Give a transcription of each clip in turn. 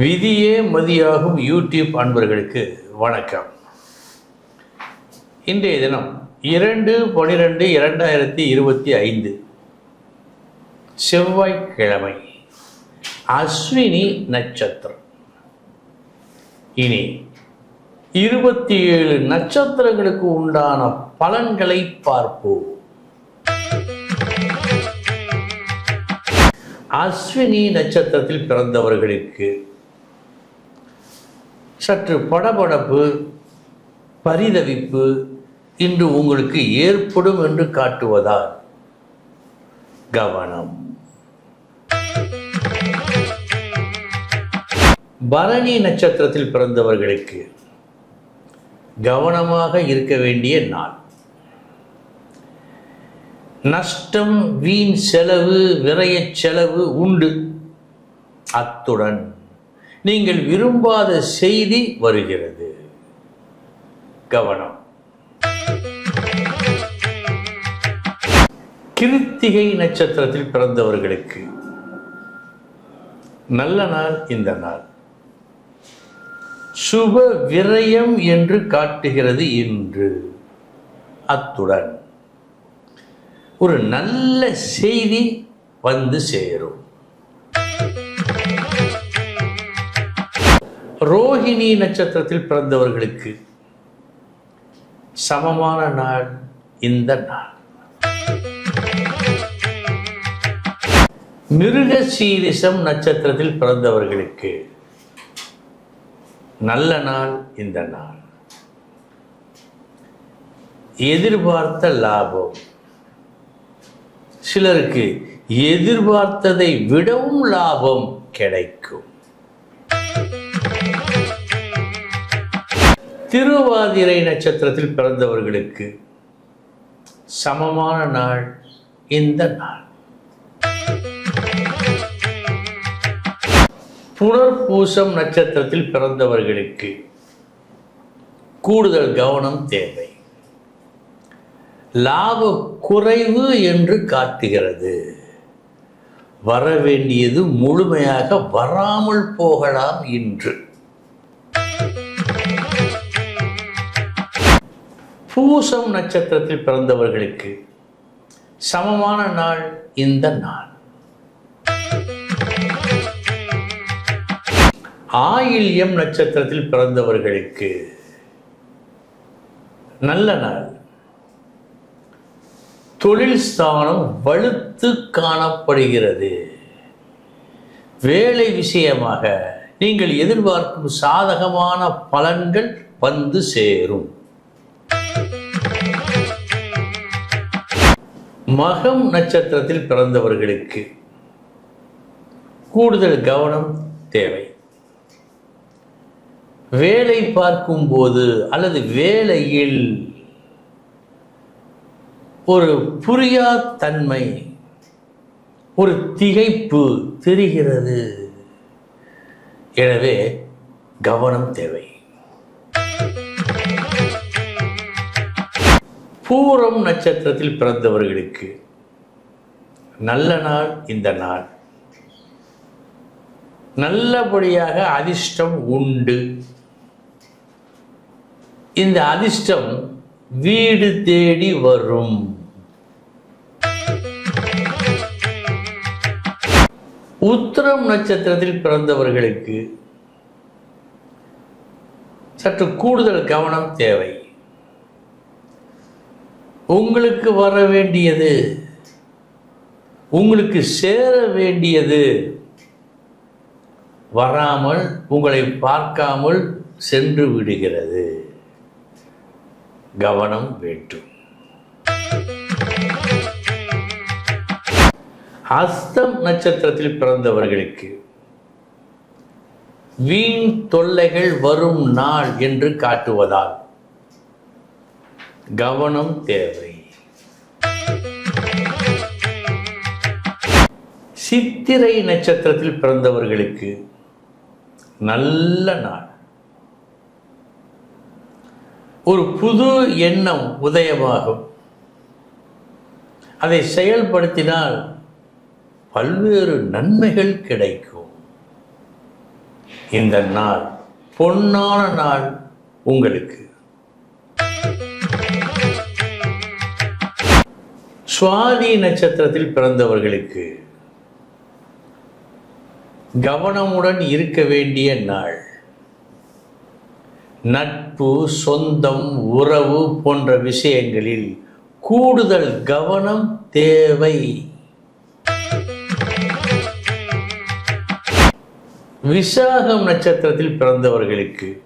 விதியே மதியாகும் யூடியூப் அன்பர்களுக்கு வணக்கம். இன்றைய தினம் இரண்டு பனிரெண்டு இரண்டாயிரத்தி இருபத்தி ஐந்து செவ்வாய்க்கிழமை அஸ்வினி நட்சத்திரம். இனி இருபத்தி ஏழு நட்சத்திரங்களுக்கு உண்டான பலன்களை பார்ப்போம். அஸ்வினி நட்சத்திரத்தில் பிறந்தவர்களுக்கு சற்று படபடப்பு பரிதவிப்பு இன்று உங்களுக்கு ஏற்படும் என்று காட்டுவதால் கவனம். பரணி நட்சத்திரத்தில் பிறந்தவர்களுக்கு கவனமாக இருக்க வேண்டிய நாள். நஷ்டம் வீண் செலவு விரையச் செலவு உண்டு. அத்துடன் நீங்கள் விரும்பாத செய்தி வருகிறது. கவனம். கிருத்திகை நட்சத்திரத்தில் பிறந்தவர்களுக்கு நல்ல நாள் இந்த நாள். சுப விரயம் என்று காட்டுகிறது இன்று. அத்துடன் ஒரு நல்ல செய்தி வந்து சேரும். ரோஹிணி நட்சத்திரத்தில் பிறந்தவர்களுக்கு சமமான நாள் இந்த நாள். மிருக சீரிசம் நட்சத்திரத்தில் பிறந்தவர்களுக்கு நல்ல நாள் இந்த நாள். எதிர்பார்த்த லாபம். சிலருக்கு எதிர்பார்த்ததை விடவும் லாபம் கிடைக்கும். திருவாதிரை நட்சத்திரத்தில் பிறந்தவர்களுக்கு சமமான நாள் இந்த நாள். புனர்பூசம் நட்சத்திரத்தில் பிறந்தவர்களுக்கு கூடுதல் கவனம் தேவை. லாப குறைவு என்று காட்டுகிறது. வர வேண்டியது முழுமையாக வராமல் போகலாம் இன்று. பூசம் நட்சத்திரத்தில் பிறந்தவர்களுக்கு சமமான நாள் இந்த நாள். ஆயில்யம் நட்சத்திரத்தில் பிறந்தவர்களுக்கு நல்ல நாள். தொழில் ஸ்தானம் வலுத்து காணப்படுகிறது. வேலை விஷயமாக நீங்கள் எதிர்பார்க்கும் சாதகமான பலன்கள் வந்து சேரும். மகம் நட்சத்திரத்தில் பிறந்தவர்களுக்கு கூடுதல் கவனம் தேவை. வேலை பார்க்கும்போது அல்லது வேலையில் ஒரு புரியா தன்மை ஒரு திகைப்பு தெரிகிறது. எனவே கவனம் தேவை. பூரம் நட்சத்திரத்தில் பிறந்தவர்களுக்கு நல்ல நாள் இந்த நாள். நல்லபடியாக அதிர்ஷ்டம் உண்டு. இந்த அதிர்ஷ்டம் வீடு தேடி வரும். உத்திரம் நட்சத்திரத்தில் பிறந்தவர்களுக்கு சற்று கூடுதல் கவனம் தேவை. உங்களுக்கு வர வேண்டியது உங்களுக்கு சேர வேண்டியது வராமல் உங்களை பார்க்காமல் சென்று விடுகிறது. கவனம் வேண்டும். அஸ்தம் நட்சத்திரத்தில் பிறந்தவர்களுக்கு வீண் தொல்லைகள் வரும் நாள் என்று காட்டுவதால் கவனம் தேவை. சித்திரை நட்சத்திரத்தில் பிறந்தவர்களுக்கு நல்ல நாள். ஒரு புது எண்ணம் உதயமாகும். அதை செயல்படுத்தினால் பல்வேறு நன்மைகள் கிடைக்கும். இந்த நாள் பொன்னான நாள் உங்களுக்கு. சுவாதி நட்சத்திரத்தில் பிறந்தவர்களுக்கு கவனமுடன் இருக்க வேண்டிய நாள். நட்பு சொந்தம் உறவு போன்ற விஷயங்களில் கூடுதல் கவனம் தேவை. விசாகம் நட்சத்திரத்தில் பிறந்தவர்களுக்கு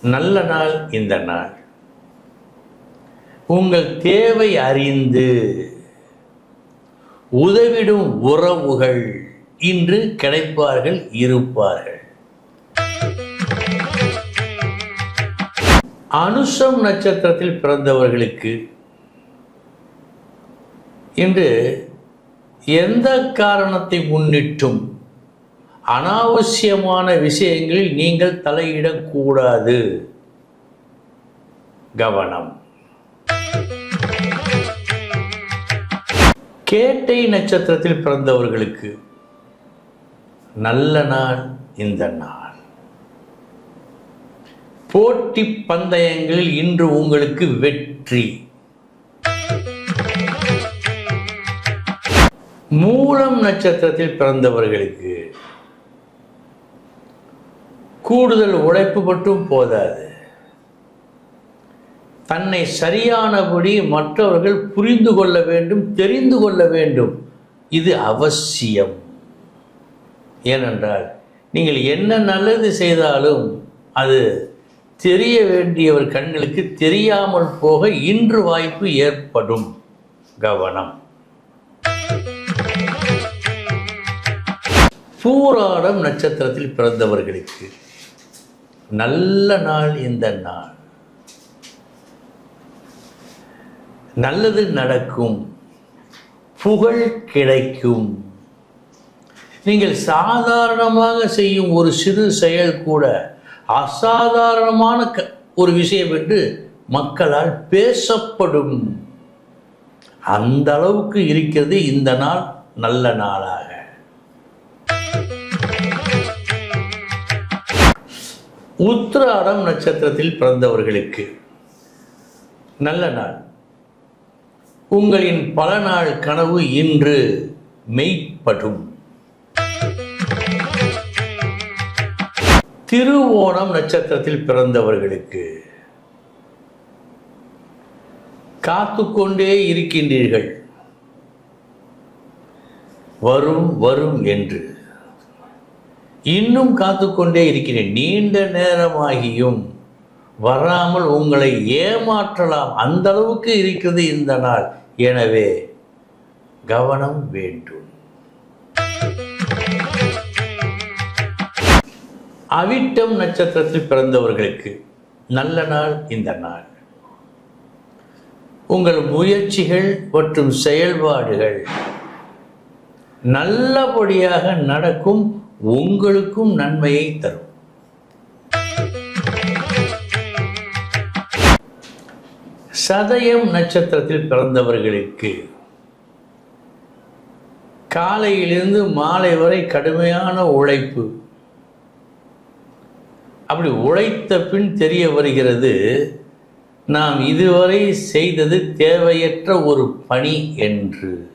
நல்ல நாள் இந்த நாள். உங்கள் தேவை அறிந்து உதவிடும் உறவுகள் இன்று கிடைப்பார்கள் இருப்பார்கள். அனுஷம் நட்சத்திரத்தில் பிறந்தவர்களுக்கு இன்று எந்த காரணத்தை முன்னிட்டும் அனாவசியமான விஷயங்களில் நீங்கள் தலையிடக்கூடாது. கவனம். கேட்டை நட்சத்திரத்தில் பிறந்தவர்களுக்கு நல்ல நாள் இந்த நாள். போட்டி பந்தயங்களில் இன்று உங்களுக்கு வெற்றி. மூலம் நட்சத்திரத்தில் பிறந்தவர்களுக்கு கூடுதல் உழைப்பு மட்டும் போதாது. தன்னை சரியானபடி மற்றவர்கள் புரிந்து கொள்ள வேண்டும் தெரிந்து கொள்ள வேண்டும். இது அவசியம். ஏனென்றால் நீங்கள் என்ன நல்லது செய்தாலும் அது தெரிய வேண்டியவர் கண்களுக்கு தெரியாமல் போக இன்று வாய்ப்பு ஏற்படும். கவனம். பூராடம் நட்சத்திரத்தில் பிறந்தவர்களுக்கு நல்ல நாள் இந்த நாள். நல்லது நடக்கும். புகழ் கிடைக்கும். நீங்கள் சாதாரணமாக செய்யும் ஒரு சிறு செயல் கூட அசாதாரணமான க ஒரு விஷயம் என்று மக்களால் பேசப்படும். அந்த அளவுக்கு இருக்கிறது இந்த நாள் நல்ல நாளாக. உத்திராடம் நட்சத்திரத்தில் பிறந்தவர்களுக்கு நல்ல நாள். உங்களின் பல நாள் கனவு இன்று மெய்ப்படும். திருவோணம் நட்சத்திரத்தில் பிறந்தவர்களுக்கு காத்து கொண்டே இருக்கின்றீர்கள். வரும் வரும் என்று. இன்னும் காத்துக்கொண்டே இருக்கிறேன். நீண்ட நேரமாகியும். வராமல் உங்களை ஏமாற்றலாம். அந்த அளவுக்கு இருக்கிறது இந்த நாள். எனவே கவனம் வேண்டும். அவிட்டம் நட்சத்திரத்தில் பிறந்தவர்களுக்கு நல்ல நாள் இந்த நாள். உங்கள் முயற்சிகள் மற்றும் செயல்பாடுகள் நல்லபடியாக நடக்கும் உங்களுக்கும் நன்மையை தரும். சதயம் நட்சத்திரத்தில் பிறந்தவர்களுக்கு காலையிலிருந்து மாலை வரை கடுமையான உழைப்பு. அப்படி உழைத்த பின் தெரிய வருகிறது நாம் இதுவரை செய்தது தேவையற்ற ஒரு பணி என்று.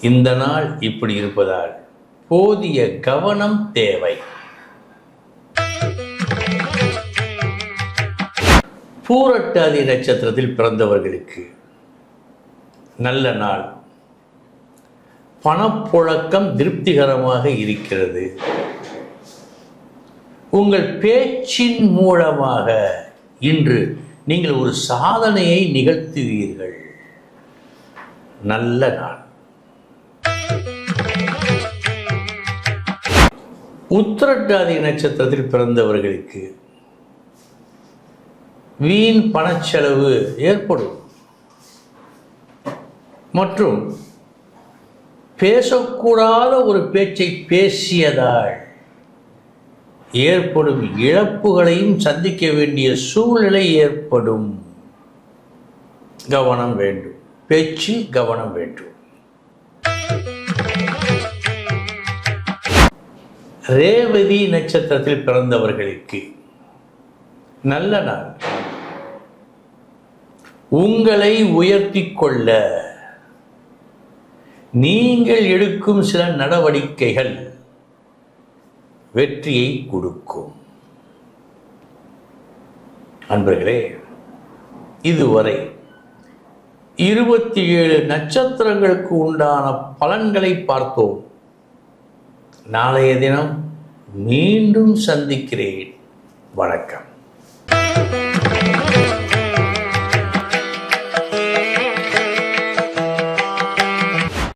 இந்த நாள் இப்படி இருப்பதால் போதிய கவனம் தேவை. பூரட்டாதி நட்சத்திரத்தில் பிறந்தவர்களுக்கு நல்ல நாள். பணப்புழக்கம் திருப்திகரமாக இருக்கிறது. உங்கள் பேச்சின் மூலமாக இன்று நீங்கள் ஒரு சாதனையை நிகழ்த்துவீர்கள். நல்ல நாள். உத்திரட்டாதி நட்சத்திரத்தில் பிறந்தவர்களுக்கு வீண் பணச்செலவு ஏற்படும். மற்றும் பேசக்கூடாத ஒரு பேச்சை பேசியதால் ஏற்படும் இழப்புகளையும் சந்திக்க வேண்டிய சூழ்நிலை ஏற்படும். கவனம் வேண்டும். பேச்சில் கவனம் வேண்டும். ரேவதி நட்சத்திரத்தில் பிறந்தவர்களுக்கு நல்ல நாள். உங்களை உயர்த்தி கொள்ள நீங்கள் எடுக்கும் சில நடவடிக்கைகள் வெற்றியை கொடுக்கும். அன்பர்களே இதுவரை இருபத்தி ஏழு நட்சத்திரங்களுக்கு உண்டான பலன்களை பார்த்தோம். நாளைய தினம் மீண்டும் சந்திக்கிறேன். வணக்கம்.